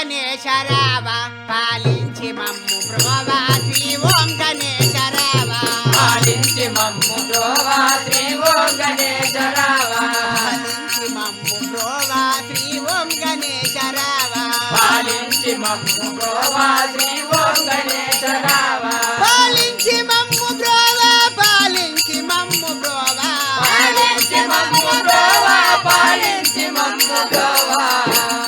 ఓంకనేశరావ పాలించి మమ్ము ప్రభవా శ్రీ ఓంకనేశరావ పాలించి మమ్ము ప్రభవా శ్రీ ఓంకనేశరావ పాలించి మమ్ము ప్రభవా శ్రీ ఓంకనేశరావ పాలించి మమ్ము ప్రభవా శ్రీ ఓంకనేశరావ పాలించి మమ్ము ప్రభవా పాలించి మమ్ము ప్రభవా పాలించి మమ్ము ప్రభవా పాలించి మమ్ము ప్రభవా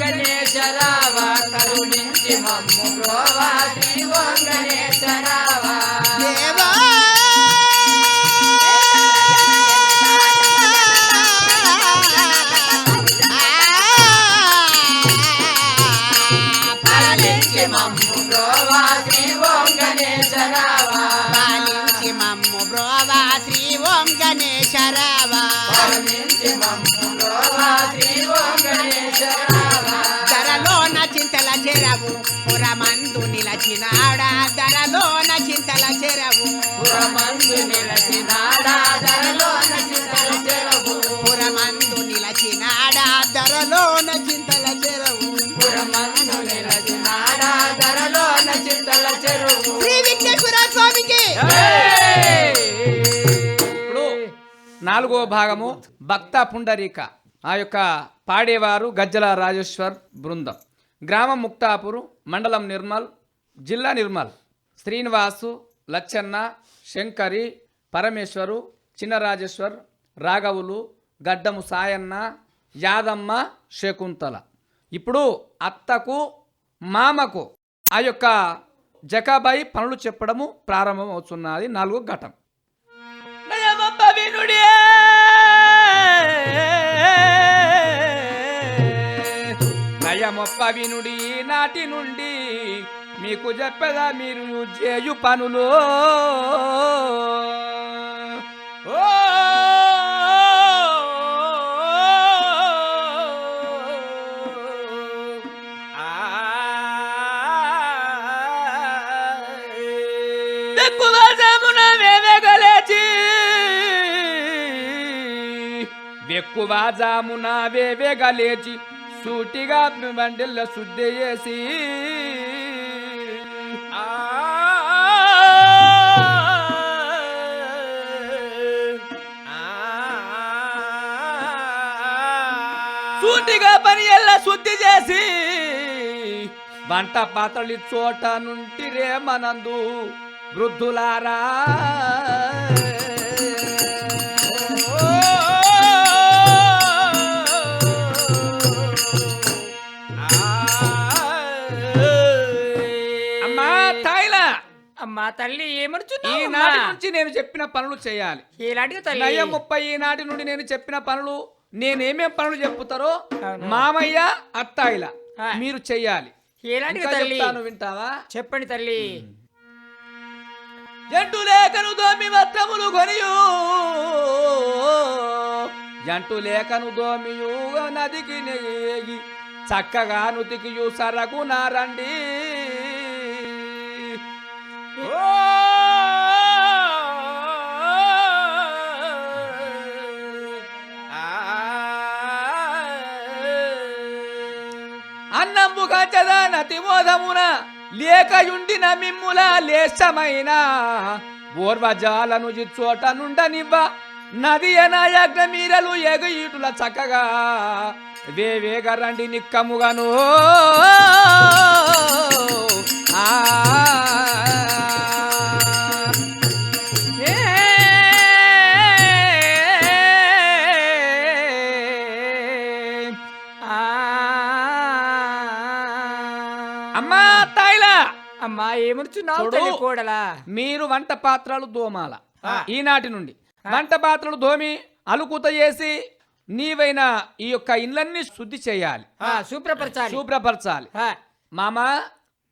గణేశరావా కరుణించి మమ్ము బ్రోవా శ్రీ ఓం గణేశరావా బ్రోవా శ్రీ ఓం గణేశరావా. పాలించి మమ్ము బ్రోవా శ్రీ ఓం గణేశరావా ధరలోన చింతల చెరవు పురమందు నిలచినాడా. ధరలోన చింతల చెరవు పురమందు నిలచినాడా. ధరలోన చింతల చెరవు పురమందు నిలచినాడా. ధరలోన చింతల చెరవు. పురమందు నిలచినాడా. ధరలోన చింతల చెరువు. శ్రీ విఘ్నేశ్వర స్వామికి. నాలుగో భాగము భక్త పుండరీక. ఆ యొక్క పాడేవారు గజ్జల రాజేశ్వర్ బృందం. గ్రామం ముక్తాపూరు మండలం నిర్మల్ జిల్లా నిర్మల్. శ్రీనివాసు లచ్చన్న శంకరి పరమేశ్వరు చిన్నరాజేశ్వర్ రాఘవులు గడ్డము సాయన్న యాదమ్మ శకుంతల. ఇప్పుడు అత్తకు మామకు ఆ యొక్క జకాబాయి పనులు చెప్పడము ప్రారంభమవుతున్నది నాలుగో ఘటం. వినుడే నయమప్ప వినుడి నాటి నుండి మీకు చెప్పదా మీరు చేయు పనులు. ఓ ఎక్కువ వేవేగా లేచి సూటిగా బండిల్ల శుద్ధి చేసి. సూటిగా పని ఎల్ల శుద్ధి చేసి. వంట పాత్రలు చోట నుంటిరే మనందు వృద్ధులారా. అమ్మా తల్లి ఏమడుచున్నావు ఈనాటి నుంచి నేను చెప్పిన పనులు చేయాలి. ఏలాంటి తల్లి? నయ ముప్పై ఈనాటి నుండి నేను చెప్పిన పనులు నేనేమేం పనులు చెప్పుతారో అవును. మామయ్య అత్తాయిల. మీరు చెయ్యాలి తల్లి? వింటావా? చెప్పండి తల్లి. జంటు లేఖను దోమి వస్త్రములు కొనియు. జంటు లేఖను దోమియు నదికి నెగి చక్కగా నుతికియు సరకు నారండి కంచదా లేకయుండిన మిమ్ముల లేశమైన? ఓర్వజాలను చోట నుండనివ్వ. నది యజ్ఞ మీరలు ఎగయుటుల చక్కగా. వేవేగ రండి నిక్కముగను. ఆ అమ్మా ఏమడుచున్నావు చూడు. తల్లి కోడలా? మీరు వంట పాత్రలు దోమాల. ఈనాటి నుండి. వంట పాత్రలు దోమి అలుకుత చేసి నీవైన ఈ యొక్క ఇండ్లన్నీ శుద్ధి చేయాలి. శుభ్రపరచాలి. శుభ్రపరచాలి. మామా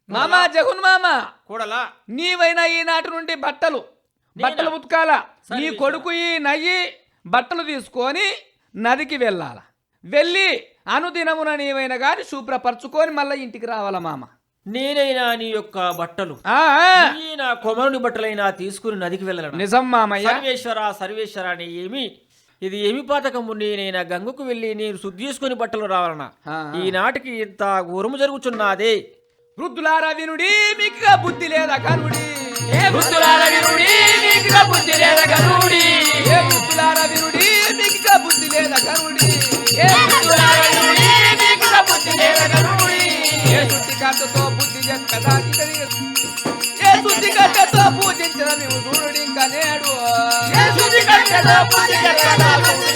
మామా? జగున్ మామా. కూడలా? నీవైన ఈనాటి నుండి బట్టలు బట్టలు ఉతకాల. నీ కొడుకు ఈ నయ్యి బట్టలు తీసుకొని నదికి వెళ్ళాల. వెళ్ళి అనుదినమున నీవైన గాని శుభ్రపరచుకొని మళ్ళీ ఇంటికి రావాల మామ? నేనైనా నీ యొక్క బట్టలు. నీ కొమరుని బట్టలైనా తీసుకుని నదికి వెళ్ళను నిజం మామయ్య. సర్వేశ్వర సర్వేశ్వర అని ఏమి ఇది ఏమి పాతకము? నేనైనా గంగకు వెళ్ళి నేను శుద్ధి చేసుకుని బట్టలు రావాలనా. ఈనాటికి ఇంత ఘోరము జరుగుచున్నదే. వృద్ధులారా వినుడి మీకు బుద్ధి లేదా కనుడి? ఏ వృద్ధులారా వినుడి, మీకుగా బుద్ధి లేదా కనుడి. ఏ వృద్ధులారా వినుడి మీకు బుద్ధి లేదా కనుడి? ఏ వృద్ధులారా వినుడి, మీకుగా బుద్ధి లేదా కట్టతో బుద్ధి కదా ఏ శుద్ధి కట్టతో పూజించిన నీవు ఇంకా నేడు. ఏ శుద్ధి కట్టెతో పూజ జరగదా బుద్ధి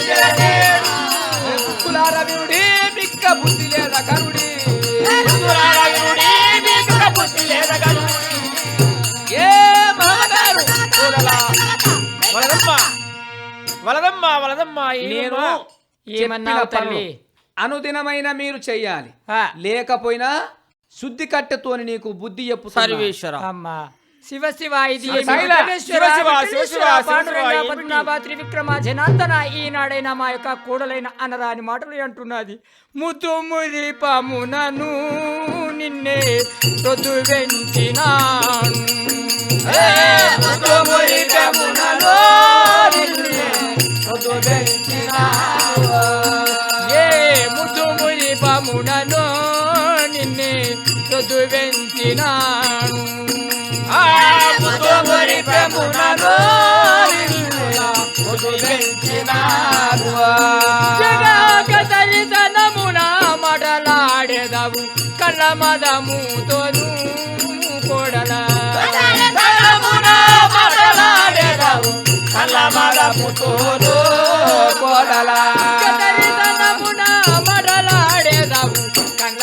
మిక్క లేదా కనుడి ఏ వలదమ్మా వలదమ్మా వలదమ్మా నేను ఏమమ్మా? ఏమన్నావు చెప్పిన పనులు తల్లి అనుదినమైన మీరు చెయ్యాలి. ఆ, లేకపోయినా శుద్ధి కట్టెతోని నీకు బుద్ధి చెప్పు సర్వేశ్వర. అమ్మా. శివ శివ ఇది త్రివిక్రమ జనార్దన ఈనాడైనా మా యొక్క కూడలైన అనరాని మాటలు అంటున్నది. ముద్దు మురి పమునను నిన్నే తొద్దు వెంచినాను ఏ ముద్దు మురి పమునను తొద్దు వెంచినాను ఆ మురి పమునను నిన్నే తొద్దు మడలాడెదవు కళ్ళ మదముతోను కొడల. కళ్ళమున మడలాడెదవు కళ్ళ కోడలా. మడలాడెదవు కళ్ళ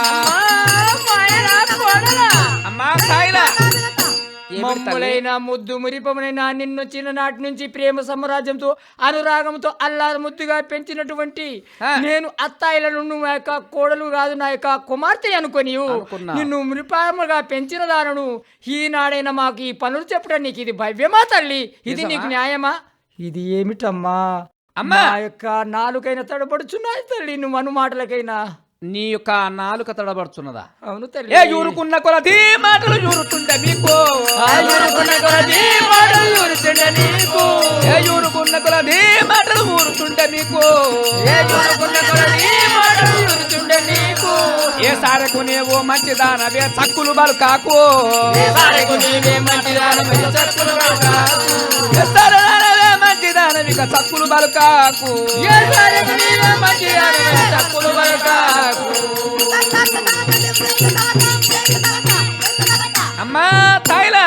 మమ్ములైన ముద్దు మురిపములైన నిన్ను చిన్ననాటి నుంచి ప్రేమ సామ్రాజ్యంతో అనురాగంతో అల్లారు ముద్దుగా పెంచినటువంటి. నేను అత్తాయిలను నువ్వు నా యొక్క కోడలు కాదు నా యొక్క కుమార్తె అనుకొని. నిన్ను మురిపాముగా పెంచిన దానను ఈనాడైనా మాకు ఈ పనులు చెప్పడం నీకు ఇది భవ్యమా తల్లి ఇది? నీకు న్యాయమా ఇది ఏమిటమ్మా అమ్మా. యొక్క నాలుకైనా తడబడుచున్నాయి తల్లి నువ్వు అను మాటలకైనా నీ యొక్క నాలుక తడబడుచున్నదా? అవును తల్లి. ఏ యూరుకున్న కొలది మాటలు యూరుతుండే మీకు యూరుకున్న కొలది మాటలు యూరుతుండే నీకు. ఏ యూరుకున్న కొలది మాటలు ఊరుతుండే మీకు ఏ యూరుకున్న కొలది మాటలు యూరుతుండే నీకు. ఏ సారకు నీవు మంచిదానవే చక్కులు బలు కాకు ఏ సారెకు నీవే మంచిదానవే చక్కులు కాకు. ఏ సరదానవే మంచిదానవిక చక్కులు బలు కాకు ఏ సారెకు నీవే మంచిదానవే చక్కులు కాకు. అమ్మా తాయిలా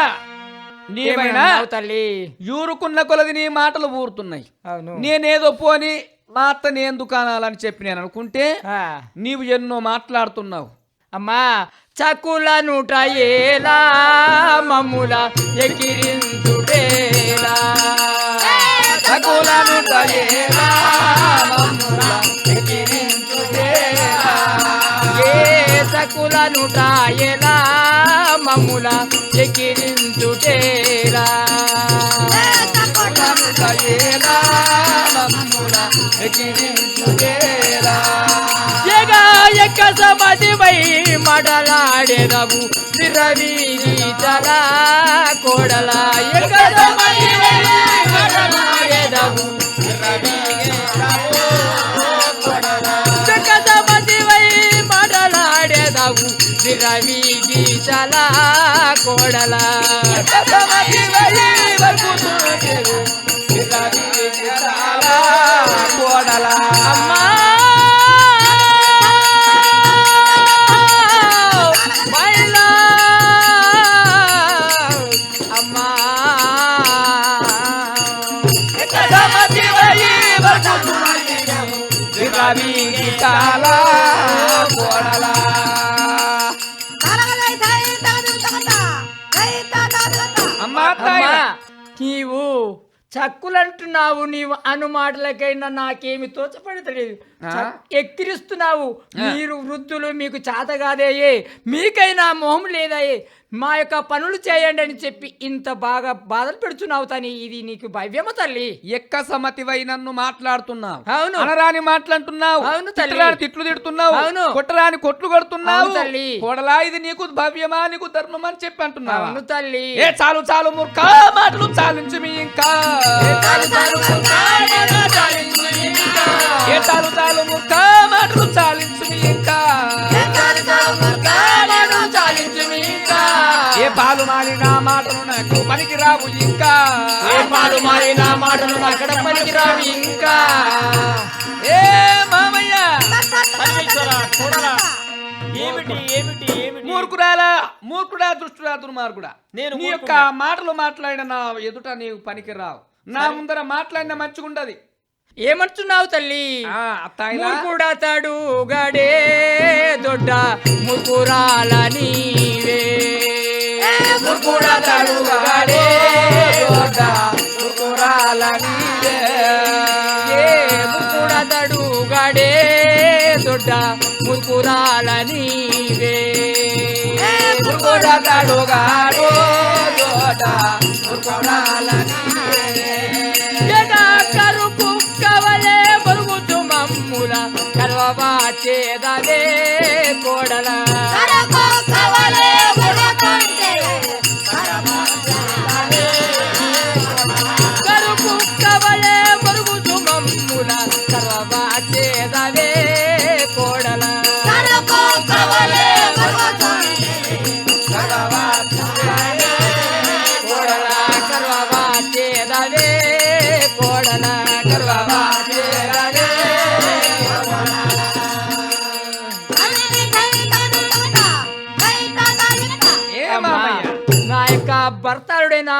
నీవైనా తల్లి? యూరుకున్న కొలది నీ మాటలు ఊరుతున్నాయి. అవును. నేనేదో పోని మా అత్త నేను దుకాణాలని చెప్పి నేను అనుకుంటే ఆ, నీవు ఎన్నో మాట్లాడుతున్నావు. అమ్మా చక్కుల నూట ఏలా మమ్ముల ఎకిరించుటేలా చక్కుల నూట ఏలా మమ్ముల ఎకిరించుటేలా ఏ చక్కుల మమ్ముల ఎకిరించుటేలా చక్కుల నూట ఏలా మమ్ముల ఎకిరించుటేలా ఎగ ఎక్క సమాధివై మడలాడెదవు నిరవీతల కోడల ఎక్క సమాధివై మడలాడెదవు ఎక్క సమాధివై మడలాడెదవు నిరవీతల కోడల కోడలా. నీవు చక్కులంటున్నావు నీవు అను మాటలకైనా నాకేమి తోచపడతలేదు? ఎక్కిరిస్తున్నావు. మీరు వృద్ధులు మీకు చేత కాదేయే. మీకైనా మొహం లేదాయే. మా యొక్క పనులు చేయండి అని చెప్పి ఇంత బాగా బాధలు పెడుతున్నావు తని. ఇది నీకు భవ్యమ తల్లి. ఎక్క సమతివై నన్ను మాట్లాడుతున్నావు. అవును. అనరాని మాట్లాడుతున్నావు అవును తల్లి. తిట్టరాని తిట్లు తిడుతున్నావు. అవును. కొట్టరాని కొట్లు కొడుతున్నావు. తల్లి. కోడలా ఇది నీకు భవ్యమా నీకు ధర్మం అని చెప్పి అంటున్నావు? అవును తల్లి. ఏ చాలు చాలు మూర్ఖ మాటలు చాలించు మీ ఇంకా. చాలు చాలు చాలు చాలించు ఇంకా. ఏ చాలు చాలు మూర్ఖ మాటలు చాలించు ఇంకా. ఏ పాలు మారిన మాటలు నాకు పనికి రావు ఇంకా. ఏ పాలు మారిన మాటలు అక్కడ పనికిరావు ఇంకా. ఏ మామయ్య. ఏమిటి ఏమిటి ఏమిటి? మూర్ఖురాలా మూర్ఖుడా దుష్టుడా దుర్మార్గుడా నేను నీ యొక్క మాటలు మాట్లాడిన నా ఎదుట నీవు పనికి రావు నా ముందర మాట్లాడిన మంచిగుండది. ఏమంటున్నావు తల్లి? కూడా తడు గడే దొడ్డ ముకురాల నీవే. ముకుడా తడు గడే దొడ్డ ముకురాల నీవే. ముకుడా తడు గడే దొడ్డ ముకురాల నీవే. ముకుడా తడు గాడో దొడ్డ ముకురాల నీవే. చేదలే కోడల. కోడల. కోడల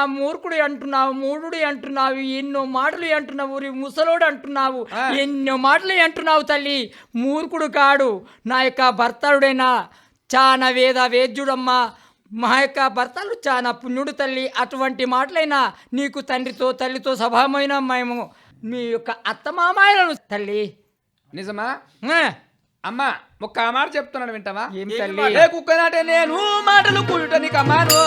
భర్తారుడైన మూర్ఖుడు అంటున్నావు మూఢుడు అంటున్నావు ఎన్నో మాటలు అంటున్నావు ముసలోడు అంటున్నావు. ఎన్నో మాటలు అంటున్నావు తల్లి. మూర్ఖుడు కాడు నా యొక్క భర్తారుడైన చాన వేద వేద్యుడమ్మా మా యొక్క భర్తలు చాలా పుణ్యుడు తల్లి. అటువంటి మాటలైనా నీకు తండ్రితో తల్లితో సభామైన మేము మీ యొక్క అత్తమామాయలను తల్లి. నిజమా? అమ్మా ఒక్క మాట చెప్తున్నాను వింటావా? ఏం తల్లి? ఏ కుక్కనాటే నేను మాటలు కూయుట నీకు అమ్మాను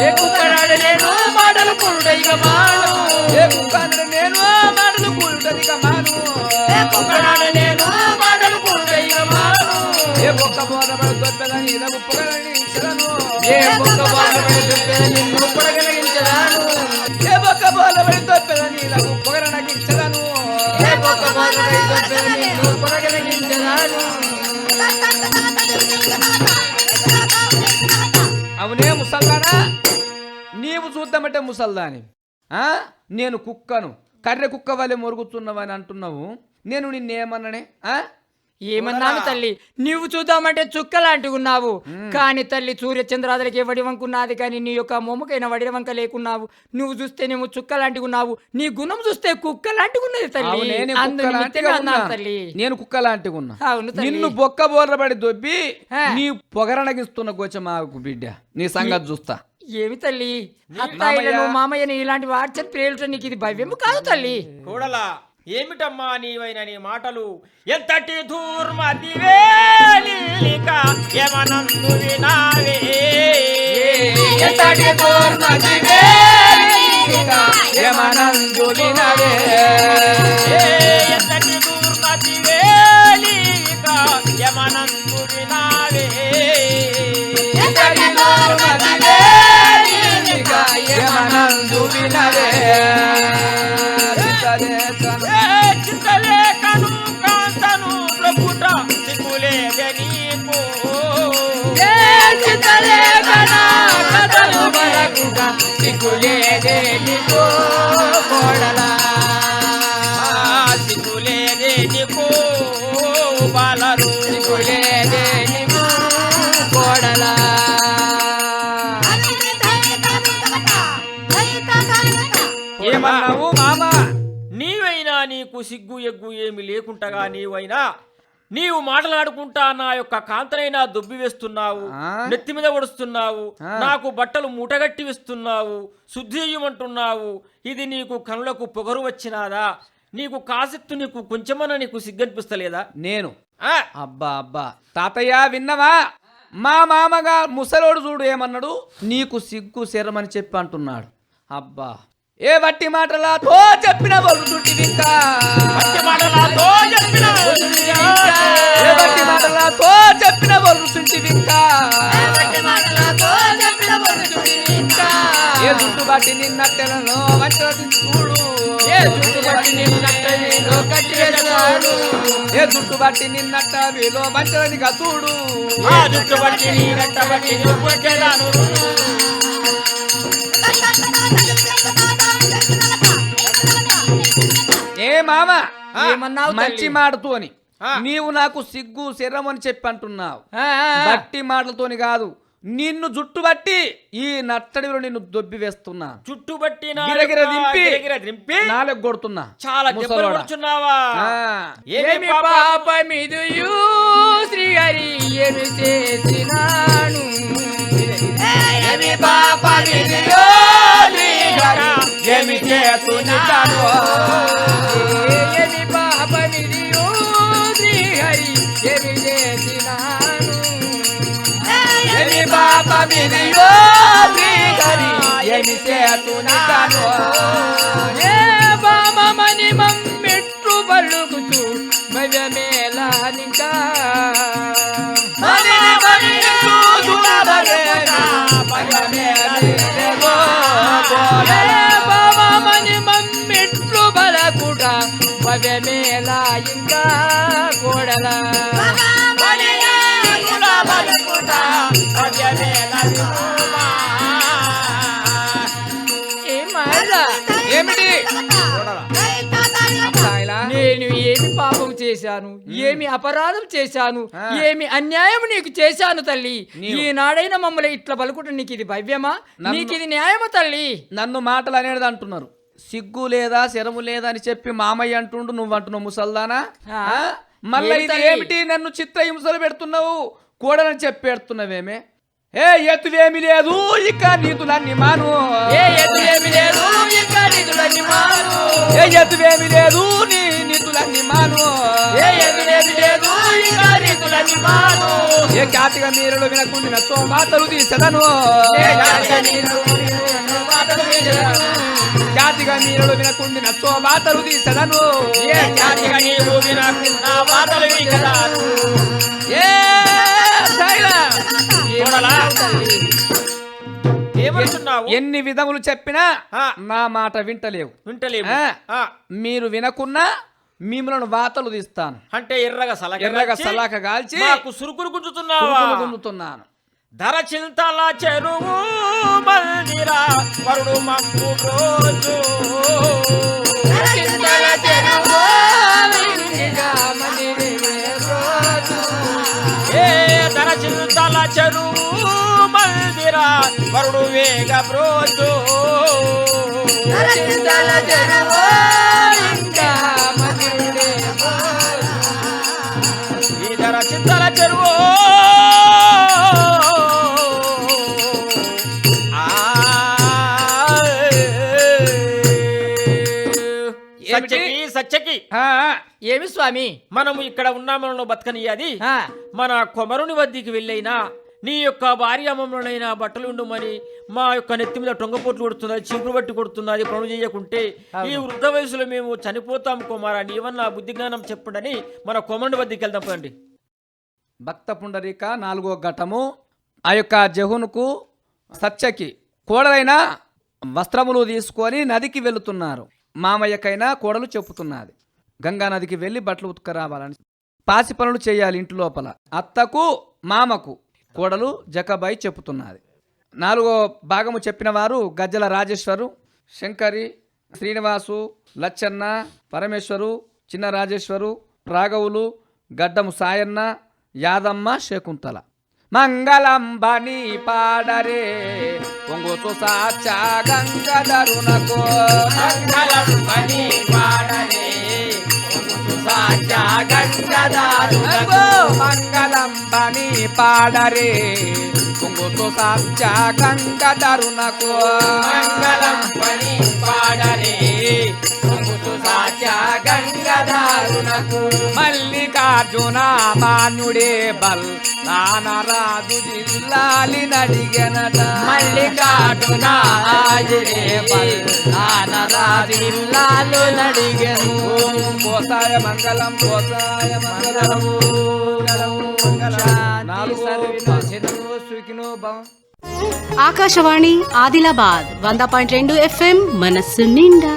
ఏ కుక్కరాడు నేను మాటలు కొనుడైక మాను ఏ కుక్కనాటే నేను మాటలు కూయుట నీకు అమ్మాను కుక్కరాడు నేను మాటలు కొనుడైక మాను ఏ ఒక్క బోధపడి దొబ్బెద నీలకు పొగరనించదను ఏ ఒక్క బాధపడి దుబ్బెద నిన్ను పొడగలిగించరాను అవునే ముసల్దానా? నీవు చూద్దామంటే ముసల్దాని. నేను కుక్కను. కర్రె కుక్క వలె మొరుగుతున్నావని అంటున్నావు. నేను నిన్నేమన్నానే ఆ? ఏమన్నాను తల్లి? నువ్వు చూద్దామంటే చుక్క లాంటివి ఉన్నావు కానీ తల్లి సూర్య చంద్రాదులకి వడివంకున్నది కానీ నీ యొక్క మొమ్మకైన వడివంక లేకున్నావు నువ్వు చూస్తే నువ్వు చుక్క లాంటివి ఉన్నావు నీ గుణం చూస్తే కుక్క లాంటివి ఉన్నది తల్లి నేను కుక్క అన్నాను ఉన్నా. తల్లి. నేను కుక్క లాంటిగా ఉన్నా అవును తల్లి. నిన్ను బొక్క బోర్లబడి దొబ్బి. నీ పొగరణగిస్తున్న గోచమాకు బిడ్డ. నీ సంగతి చూస్తా. ఏమి తల్లి? అత్తాయిలను మామయ్యని ఇలాంటి వాట్సాప్ ప్రేలుట నీకు ఇది భవ్యము కాదు తల్లి. కూడలా. ఏమిటమ్మా నీవైన నీ మాటలు ఎంతటి ధూర్మతివేలిక యమనందు వినావే ఎంతటి యమనందులినవే. ఎంతటి ధూర్మతివేలిక యమనందు వినావే యమనందులినవే. ఆ, సిగ్గులేదే నీకు బాలరు ఏమన్నావు మామ? నీవైనా నీకు సిగ్గు ఎగ్గు ఏమి లేకుంటగా నీవైనా నీవు మాటలాడుకుంటా నా యొక్క కాంతనైనా దొబ్బి వేస్తున్నావు? నెత్తి మీద ఒడుస్తున్నావు నాకు బట్టలు మూటగట్టి వేస్తున్నావు శుద్ధి చెయ్యమంటున్నావు. ఇది నీకు కనులకు పొగరు వచ్చినాదా? నీకు కాసెత్తు నీకు కొంచెమన్నా నీకు సిగ్గనిపిస్తలేదా? నేను? అబ్బా అబ్బా. తాతయ్య విన్నవా? మా మామగా ముసలోడు చూడు ఏమన్నాడు? నీకు సిగ్గు శరమని చెప్పి అంటున్నాడు. అబ్బా. ఏ వట్టి మాటలాతో చెప్పిన బొలుతుంటి ఇంకా పట్టి మాటలతో చెప్పిన ఏ వట్టి మాటలాతో చెప్పిన ఏ జుట్టు బట్టి నిన్నట్టెలను వంచని చూడు ఏ జుట్టు బట్టి నిన్నట్టెలను కట్టివేశాడు ఏ జుట్టు బట్టి నిన్నట్ట వీలో వంచని చూడు ఆ జుట్టు బట్టి నీ గట్ట బట్టి నువ్వు కొట్టేదాను. మామ ఏమన్నావు మంచి? మాటతోని ఆ. నీవు నాకు సిగ్గు శరం అని చెప్పి అంటున్నావు. బట్టి మాటలతోని కాదు నిన్ను జుట్టు బట్టి ఈ నట్టడిలో నిన్ను దొబ్బి వేస్తున్నా చుట్టుబట్టి నా గిరగిర దింపి నాలుగు కొడుతున్నా చాలా. పడుచున్నావా ఆ. ఏమి పాపమిదుయు శ్రీహరి ఏమి చేసినాను ఏమి పాపమిదుయో శ్రీహరి ఏమి చేస్తున్నాను పాపమిదియో శ్రీహరి ఏమి చేస్తున్నాను ఏ బామమని మమ్మిట్టు పలుకుతూ భవ్యమేలానికా భవ్యమేలా ఇంకా ఏమాయలా ఏమిటి? నేను ఏమి పాపం చేశాను? ఏమి అపరాధం చేశాను. ఏమి అన్యాయం నీకు చేశాను తల్లి? ఈనాడైనా మమ్మల్ని ఇట్లా పలుకుట నీకు ఇది భవ్యమా? నీకు ఇది న్యాయమా తల్లి? నన్ను మాటలు అనేది అంటున్నారు. సిగ్గు లేదా శరము లేదా అని చెప్పి మామయ్య అంటుండు నువ్వు అంటున్నావు ముసల్దానా? మళ్ళా? ఏమిటి నన్ను చిత్రహింసలు పెడుతున్నావు? కూడని చెప్పి పెడుతున్నావేమే ఏ ఎత్తువేమి లేదు ఇక నీతులన్నీ మాను. ఏ ఏమి లేదు ఇంకా నిధులన్నీ మాను. ఏ ఎత్తువేమి లేదు నీ నీతులన్నీ మాను. ఏ ఏమి లేదు ఇంకా నిధులన్నీ మాను. ఏ ఖ్యాతిగా మీరులు వినకుండిన సోమాతలు తీసెదను. ఏ జాతిగా. ఖ్యాతిగా మీరులు వినకుండిన సోమాతలు తీసెదను. ఏ జాతిగా నీరు వినకుండా. ఏ ఎన్ని విధములు చెప్పినా నా మాట వింటలేవు. వింటలేవు. మీరు వినకున్నా మిమ్మల్ని వాతలు తీస్తాను. అంటే ఎర్రగా సలహా ఎర్రగా సలక కాల్చి సురుకులు గుంజుతున్నాను గుంజుతున్నాను. ధర చింతల చెరువు మందిరా వరుడు మక్కు రోజు. చింతల చెరువు మందిర వరుడు వేగ రోజు ఈ ఆ, ఏమి స్వామి మనము ఇక్కడ ఉన్నామనలో బతకనియాది? మన కొమరుని వద్దకు వెళ్ళైనా నీ యొక్క భార్య అమ్మమ్మనైనా బట్టలు ఉండుమని మా యొక్క నెత్తి మీద టొంగపోట్లు కొడుతున్నది చీపురు బట్టి కొడుతున్నది పనులు చేయకుంటే ఈ వృద్ధ వయసులో మేము చనిపోతాం కుమారా నీవన్నా బుద్ధి జ్ఞానం చెప్పండి మన కొమరుని వద్దకు వెళ్దాం పండి భక్త పుండరీక నాలుగో ఘటము ఆ యొక్క జహునుకు సత్యకి కోడలైన వస్త్రములు తీసుకొని నదికి వెళుతున్నారు. మామయ్యకైనా కోడలు చెప్పుతున్నది గంగా నదికి వెళ్ళి బట్టలు ఉతుకరావాలని. పాసి పనులు చేయాలి ఇంటి లోపల. అత్తకు మామకు కోడలు జకబాయి చెప్పుతున్నది నాలుగో భాగము చెప్పిన వారు గజ్జల రాజేశ్వరు శంకరి శ్రీనివాసు లచ్చన్న పరమేశ్వరు చిన్న రాజేశ్వరు రాఘవులు గడ్డము సాయన్న యాదమ్మ శకుంతల. మంగళం బని పాడరే. పొంగుతు సాచా గంగధరునకు మంగళం బని పాడరే. సాచా గంగధరునకు మంగళం బని పాడరే. పొంగుతు సాచా గంగధరునకు మంగళం బని పాడరే. పొంగుతు సాచా గంగధరునకు. మల్లికార్జున మాన్యుడే బల్. నానరాజు జిల్లాలి నడిగనట. మల్లికార్జున రాజుడే బల్. నానరాజు జిల్లాలు నడిగను. కోసాయ మంగళం కోసాయ మంగళము ఆకాశవాణి ఆదిలాబాద్ వంద పాయింట్ రెండు ఎఫ్ఎం మనస్సు నిండా.